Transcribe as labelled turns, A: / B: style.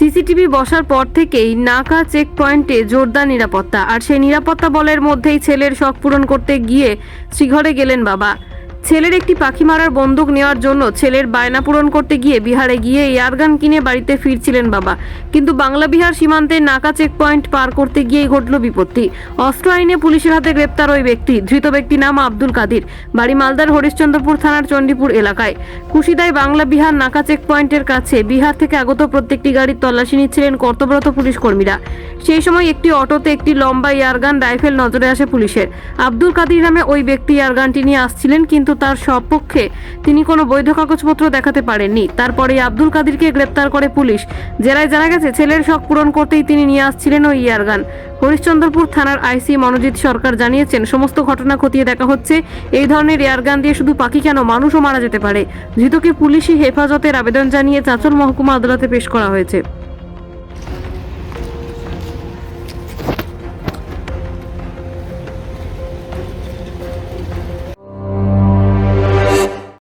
A: CCTV বসার পর থেকেই নাকা চেক পয়েন্টে জোরদার নিরাপত্তা। আর সেই নিরাপত্তা বলের মধ্যেই ছেলের শখ পূরণ করতে গিয়ে শ্রীঘরে গেলেন বাবা। ছেলের একটি পাখি মারার বন্দুক নেওয়ার জন্য ছেলের বায়না পূরণ করতে গিয়ে বিহারে গিয়ে এয়ারগান কিনে বাড়িতে ফিরছিলেন বাবা। কিন্তু বাংলা বিহার সীমান্তে নাকা চেক পয়েন্ট পার করতে গিয়েই ঘটল বিপত্তি। অস্ত্র আইনে পুলিশের হাতে গ্রেপ্তার ওই ব্যক্তি। ধৃত ব্যক্তি নাম আব্দুল কাদির। বাড়ি মালদার হরিশ্চন্দ্রপুর থানার চণ্ডীপুর এলাকায়। কুশিদায় বাংলা বিহার নাকা চেক পয়েন্টের কাছে বিহার থেকে আগত প্রত্যেকটি গাড়ির তল্লাশি নিচ্ছিলেন কর্তব্যরত পুলিশ কর্মীরা। সেই সময় একটি অটোতে একটি লম্বা এয়ারগান রাইফেল নজরে আসে পুলিশের। আব্দুল কাদির নামে ওই ব্যক্তি এয়ারগানটি নিয়ে আসছিলেন, কিন্তু তার সপক্ষে তিনি কোনো বৈধ কাগজপত্র দেখাতে পারেননি। তারপরে আব্দুল কাদিরকে গ্রেপ্তার করে পুলিশ। জেলায় জানা গেছে, ছেলের শখ পূরণ করতেই তিনি নিয়ে আসছিলেন ওই এয়ারগান হরিশ্চন্দ্রপুর থানার আইসি মনোজিৎ সরকার জানিয়েছেন, সমস্ত ঘটনা খতিয়ে দেখা হচ্ছে, এই ধরনের এয়ারগান দিয়ে শুধু পাখি কেন মানুষও মারা যেতে পারে? ধৃতকে পুলিশি হেফাজতের আবেদন জানিয়ে চাঁচল মহকুমা আদালতে পেশ করা হয়েছে।